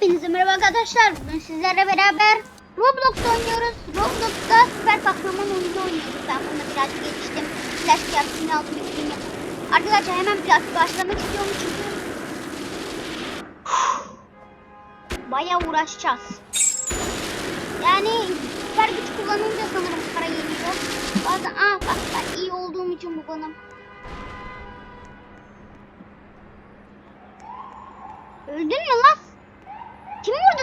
Hepinize merhaba arkadaşlar. Bugün sizlerle beraber Roblox oynuyoruz. Roblox'ta süper kahraman oyunu oynuyoruz. Ben bunu biraz geliştim. Flash yaptım aldım yapıp. Arkadaşlar hemen biraz başlamak istiyorum çünkü bayağı uğraşacağız. Yani süper güç kullanınca sanırım para geliyor. Bazen aa bak ben iyi olduğum için bu bana. Öldün mü lan?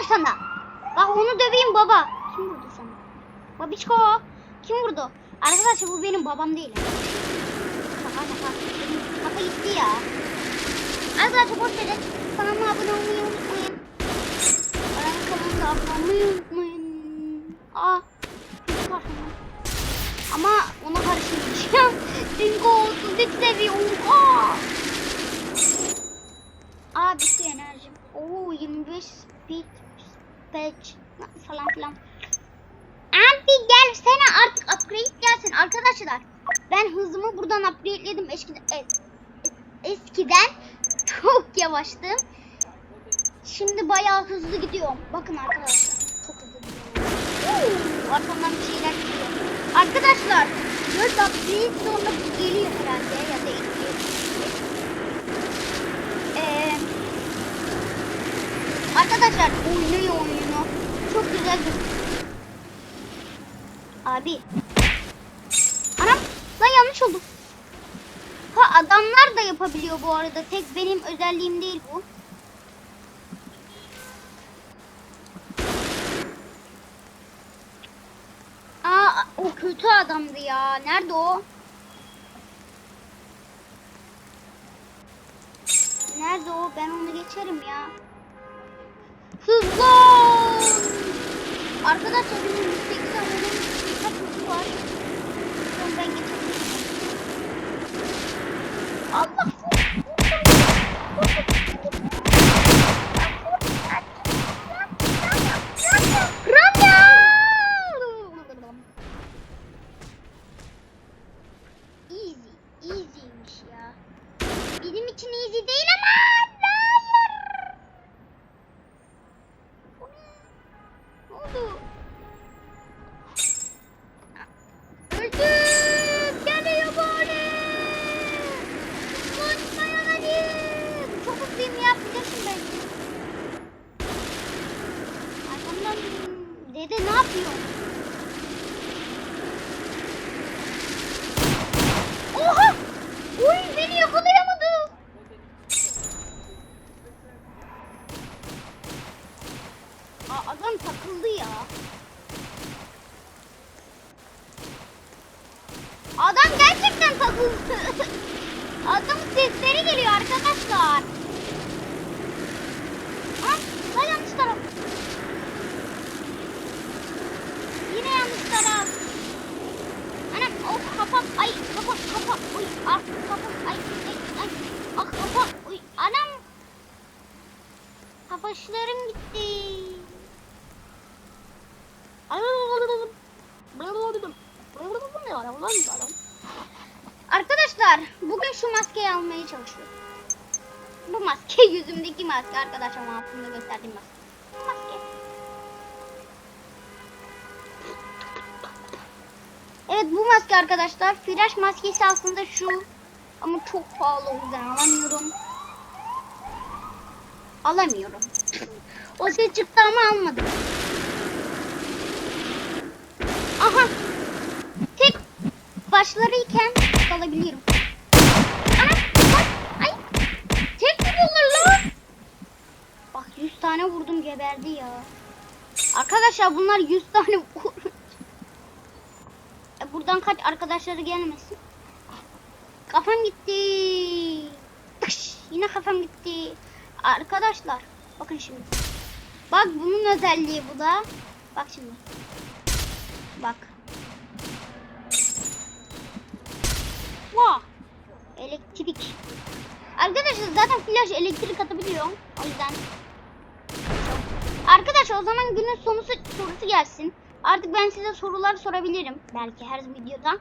Sana? Bak onu döveyim baba. Kim vurdu sana? Babiçko. Kim vurdu? Arkadaşlar bu benim babam değil. Şaka şaka. Kafa gitti ya. Arkadaşlar boş verin. Kanalıma abone olmayı unutmayın. Bana kanalımda abone olmayı unutmayın. Aa. kahraman. Ama ona karışmayacağım. Çünkü o 33 seviye. Oha. Aa bitti enerjim. Oo 25 speed patch falan filan. Abi gelsene artık upgrade gelsin arkadaşlar. Ben hızımı buradan upgrade'ledim eskiden. es- eskiden çok yavaştım. Şimdi bayağı hızlı gidiyorum. Bakın arkadaşlar. Çok hızlı gidiyorum. Arkamdan bir şeyler geliyor. Arkadaşlar 4 upgrade sonra geliyor herhalde ya da 2. Ee, arkadaşlar oynuyor oyunu. Çok güzel. Abi. Anam lan yanlış oldu. Ha adamlar da yapabiliyor bu arada. Tek benim özelliğim değil bu. Aa o kötü adamdı ya. Nerede o? Nerede o? Ben onu geçerim ya. Hızlı! Arkadaşlar benim 180 onun birkaç hızı var. Sonra ben geçerim. Allah! Ranya! Easy, easy'ymiş ya. Benim için easy değil ama hayır. Ne oldu? Öldüm. Geliyor bana. Konuşmayan hadi. Çok hızlıyım ya. Biliyorsun ben. Arkamdan dede ne yapıyor? Oha! Uy beni yakalayamadı. Aa, adam takıldı ya. Adam gerçekten takıldı. Adamın sesleri geliyor arkadaşlar. Ha, yanlış taraf. Yine yanlış taraf. Anam oh kafam ay kafam kafam uy ah kafam ay ay ay ah kafam uy anam kafaşlarım gitti. Arkadaşlar bugün şu maskeyi almaya çalışıyorum. Bu maske yüzümdeki maske arkadaşlar altında gösterdiğim maske. Maske. Evet bu maske arkadaşlar. Flash maskesi aslında şu. Ama çok pahalı o yüzden alamıyorum. Alamıyorum. o ses çıktı ama almadım. Aha. Tek başlarıyken alabiliyorum. Ana. Bak. Ay. Tek vuruyorlar lan. Bak 100 tane vurdum geberdi ya. Arkadaşlar bunlar 100 tane vurur. E, buradan kaç arkadaşları gelmesin. Kafam gitti. Tıkş, yine kafam gitti. Arkadaşlar bakın şimdi. Bak bunun özelliği bu da. Bak şimdi. Bak. Vah. Elektrik. Arkadaşlar zaten flash elektrik atabiliyor. O yüzden. Arkadaşlar o zaman günün sonusu sorusu gelsin. Artık ben size sorular sorabilirim. Belki her videoda.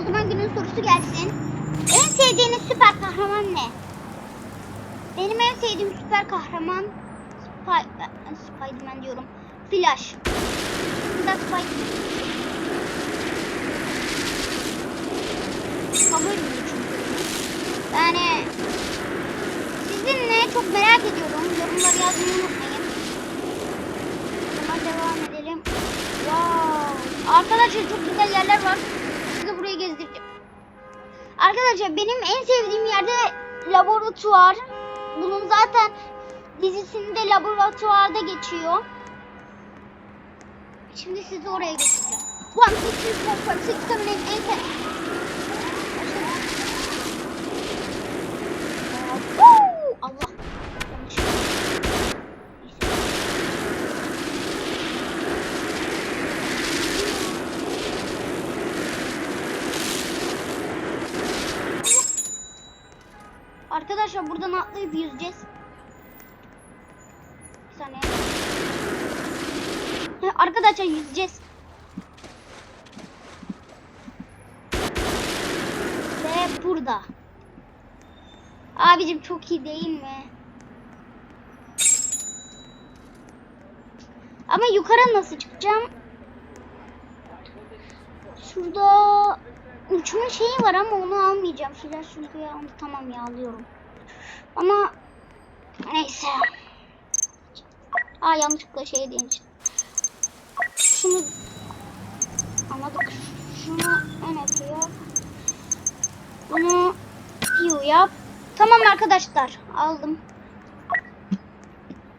O zaman günün sorusu gelsin. En sevdiğiniz süper kahraman ne? Benim en sevdiğim süper kahraman Spy Spiderman diyorum. Flash. Bu da Spiderman. Favorim çünkü. Yani çok merak ediyorum. Yorumları yazmayı unutmayın. Zaman devam edelim. Wow. Arkadaşlar çok güzel yerler var. Size burayı gezdireceğim. Arkadaşlar benim en sevdiğim yerde laboratuvar. Bunun zaten dizisinde laboratuvarda geçiyor. Şimdi sizi oraya götüreceğim. One, two, three, four, five, six, seven, eight, eight, ten. Woo! Allah. Yanlış. Neyse. Arkadaşlar buradan atlayıp yüzeceğiz. Bir saniye. Arkadaşlar yüzeceğiz. Ve burada. Abicim çok iyi değil mi? Ama yukarı nasıl çıkacağım? Şurada uçma şeyi var ama onu almayacağım. Flash çünkü ya onu tamam ya alıyorum. Ama neyse. Aa yanlışlıkla şey demiştim. Şunu anladık. Şunu ön yapıyor. Bunu piu yap. Tamam arkadaşlar aldım.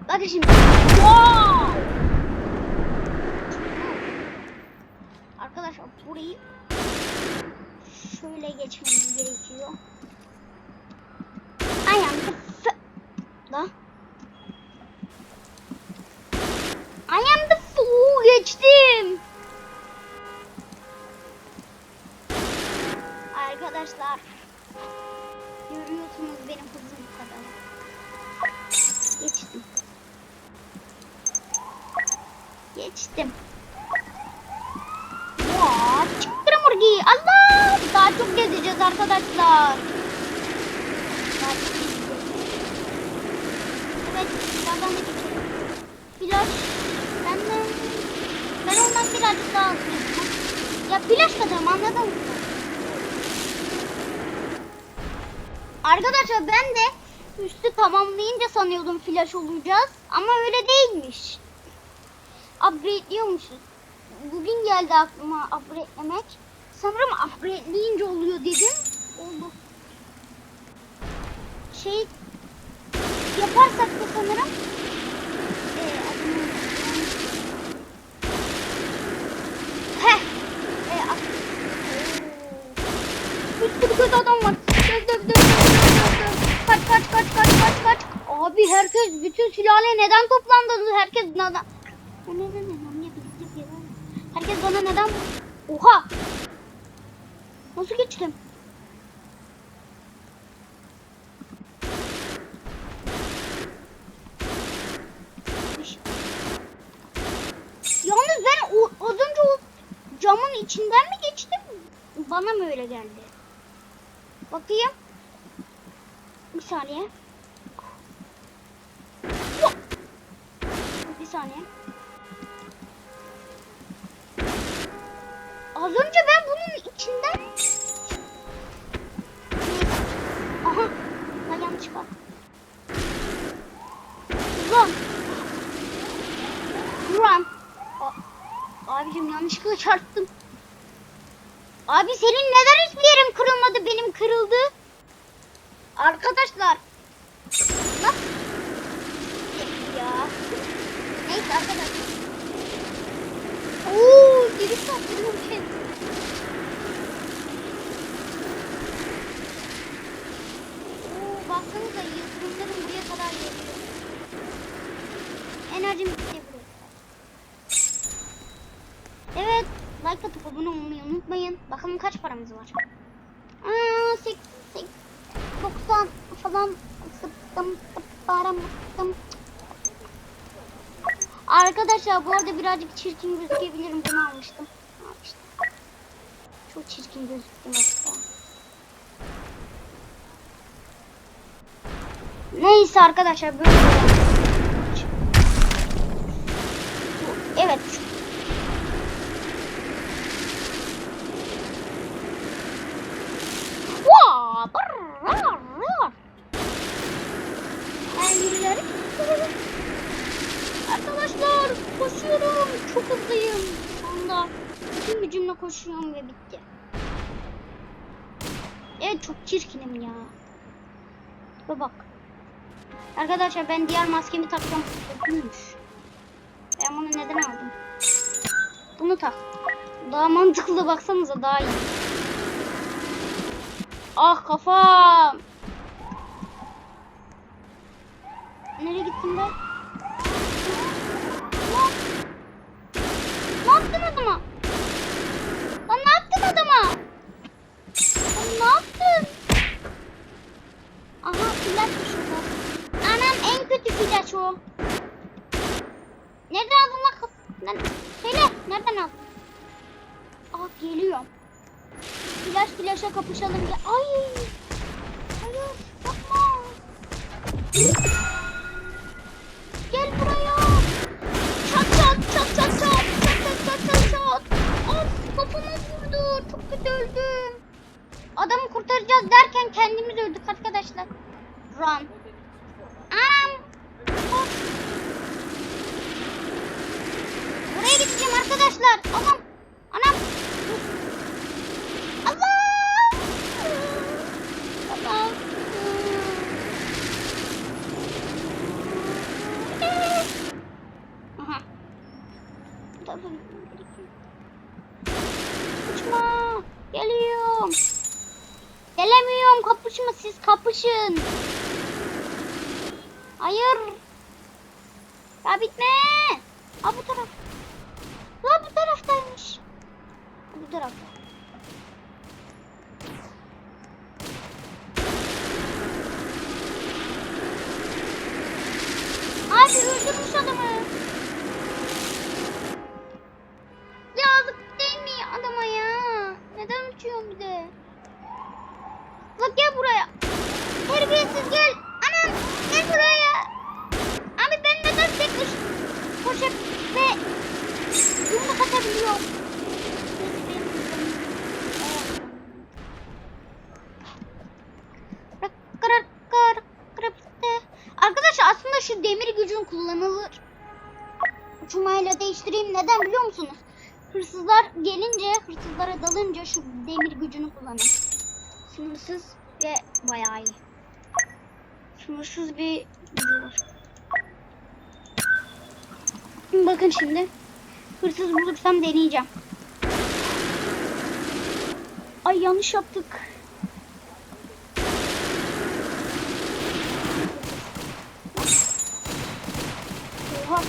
Bakın şimdi. Wow! Arkadaşlar burayı şöyle geçmemiz gerekiyor. Gezeceğiz arkadaşlar. Evet, birazdan da geçelim. Flash benden ben ondan birazcık daha hızlıyım. Ya flash kadar anladın mı? Arkadaşlar ben de üstü tamamlayınca sanıyordum flash olacağız ama öyle değilmiş. Upgrade'liyormuşuz. Bugün geldi aklıma upgrade'lemek. Sanırım upgrade'leyince oluyor dedim. Oldu. Şey yaparsak da sanırım ee, adını. Heh. Ee, ak- Oo. Bir sürü kötü adam var. Döv döv döv. Kaç kaç kaç kaç kaç kaç. Abi herkes bütün sülale neden toplandı? Herkes neden? O ne ne ne ne ne Herkes bana neden? Oha! Nasıl geçtim? Yalnız ben o, az önce o camın içinden mi geçtim? Bana mı öyle geldi? Bakayım. Bir saniye. Bir saniye. Az önce ben bunun içinden... Aha. Ben yanlış bak. Run. Run. Abicim yanlışlıkla çarptım. Abi senin neden hiçbir yerim kırılmadı benim kırıldı? Arkadaşlar. Nasıl? Ya. Neyse arkadaşlar. Oo, geri sattım ki. Oo, baksanıza yıldırımlarım buraya kadar geliyor. Enerjim bitti buraya. Evet, like atıp abone olmayı unutmayın. Bakalım kaç paramız var. Aa, 8, 8, 90 falan. Sıktım, param, sıktım. Arkadaşlar bu arada birazcık çirkin gözükebilirim. Bunu almıştım. almıştım. Çok çirkin gözüktüm hatta. Neyse arkadaşlar böyle devam edelim. Evet. Vaa! brrr, brrr. Ben yürüyorum. Arkadaşlar koşuyorum. Çok hızlıyım. Şu anda bütün gücümle koşuyorum ve bitti. Evet çok çirkinim ya. Tipe bak. Arkadaşlar ben diğer maskemi takacağım. Kötüymüş. Ben bunu neden aldım? Bunu tak. Daha mantıklı baksanıza daha iyi. Ah kafam. Nereye gittin be? Lan. Ne yaptın adama? Lan ne yaptın adama? Lan ne yaptın? Aha flash şurada. Anam o. Nereden aldın lan? kaf- Lan söyle nereden aldın? Aa geliyorum. Flash flash'a kapışalım ya. Ay. Hayır yapma. Gel buraya. Çat çat çat çat çat çat çat çat çat. Of kafama vurdu. Çok kötü öldüm. Adamı kurtaracağız derken kendimiz öldük arkadaşlar. Run. Anam. Of. Buraya gideceğim arkadaşlar. Anam. Anam. Allah. Allah. Aha. Gerekiyor. Kaçma. Geliyorum. Gelemiyorum. Kapışma siz kapışın. Hayır. Ya bitme. Ha 없더라고요. Bayağı iyi. Sınırsız bir. Bakın şimdi. Hırsız bulursam deneyeceğim. Ay yanlış yaptık. Oha.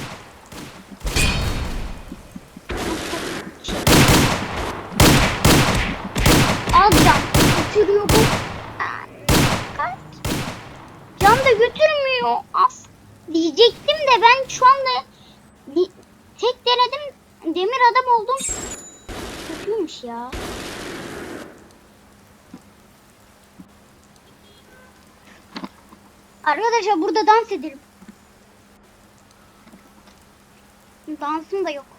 Az can götürüyor bu. Kaç. Can da götürmüyor. Az. Diyecektim de ben şu anda di- tek denedim. Demir adam oldum. Kötüymüş ya. Arkadaşlar burada dans edelim. Dansım da yok.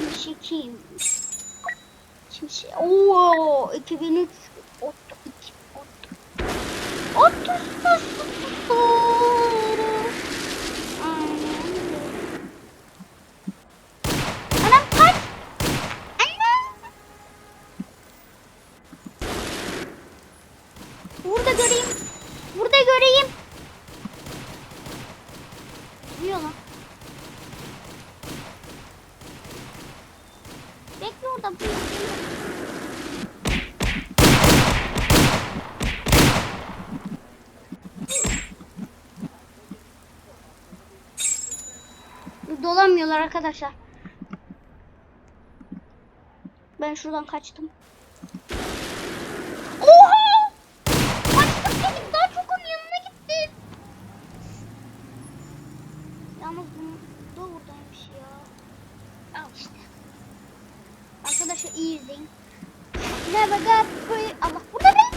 Şimdi çekeyim. Şimdi Oo, 2003 30 30 30 30 Dolamıyorlar arkadaşlar. Ben şuradan kaçtım. Oha! Arkadaşlar iyi izleyin. Never got free. Allah burada ne?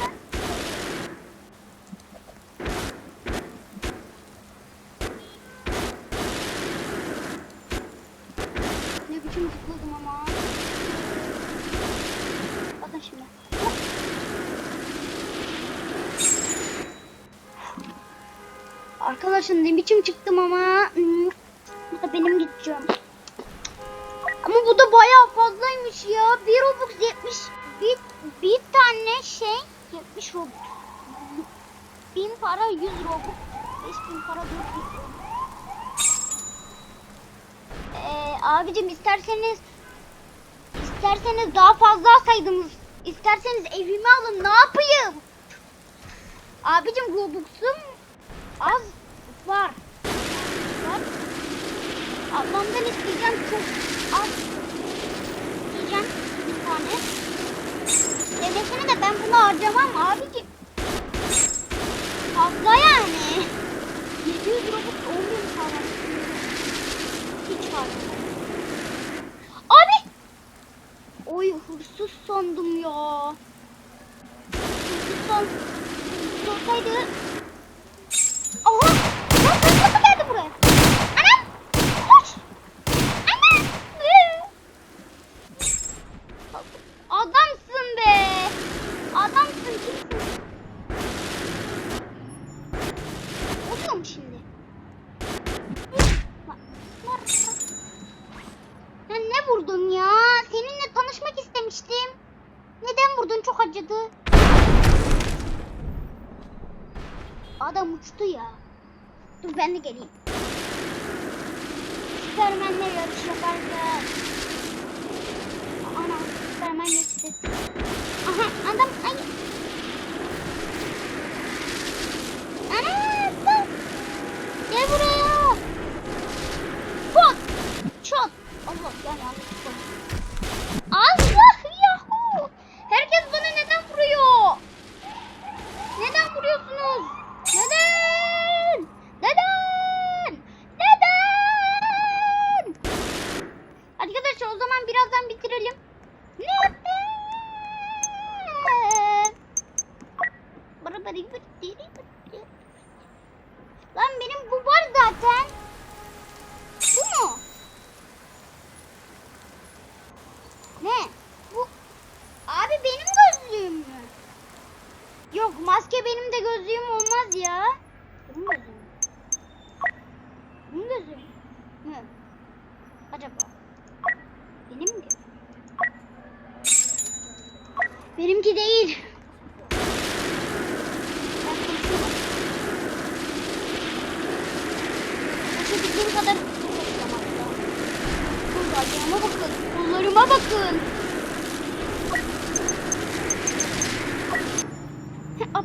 Biçim zıpladım ama. Bakın şimdi. Hop. Arkadaşlar ne biçim çıktım ama. İsterseniz isterseniz daha fazla alsaydınız. İsterseniz evimi alın ne yapayım? Abicim Robux'um az var. Var. Ablamdan isteyeceğim çok az. Diyeceğim bir tane. Demesini de ben bunu harcamam abicim. Fazla yani. 700 Robux 10 bin para. Hiç fazla. Abi! Oy hırsız sandım ya. Hırsız san... Hırsız olsaydı... Aha!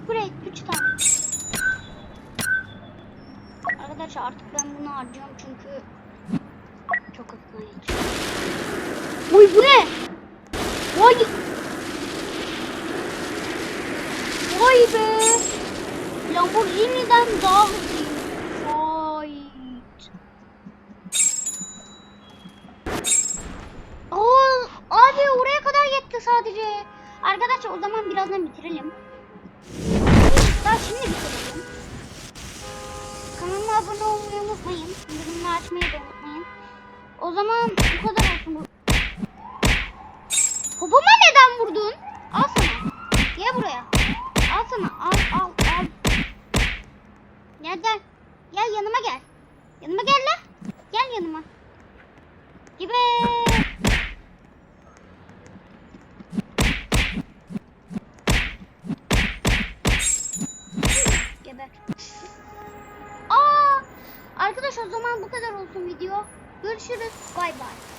Upgrade 3 tane. Arkadaşlar artık ben bunu harcıyorum çünkü çok hızlı. Uy bu ne? Vay. Vay be. Lamborghini'den daha hızlıyım. Abone olmayı unutmayın. Bildirimleri açmayı da unutmayın. O zaman bu kadar olsun. Popoma neden vurdun? Al sana. Gel buraya. Al sana. Al al al. Gel gel. Gel yanıma gel. Yanıma gel lan. Gel yanıma. Gibi. Arkadaşlar o zaman bu kadar olsun video. Görüşürüz. Bay bay.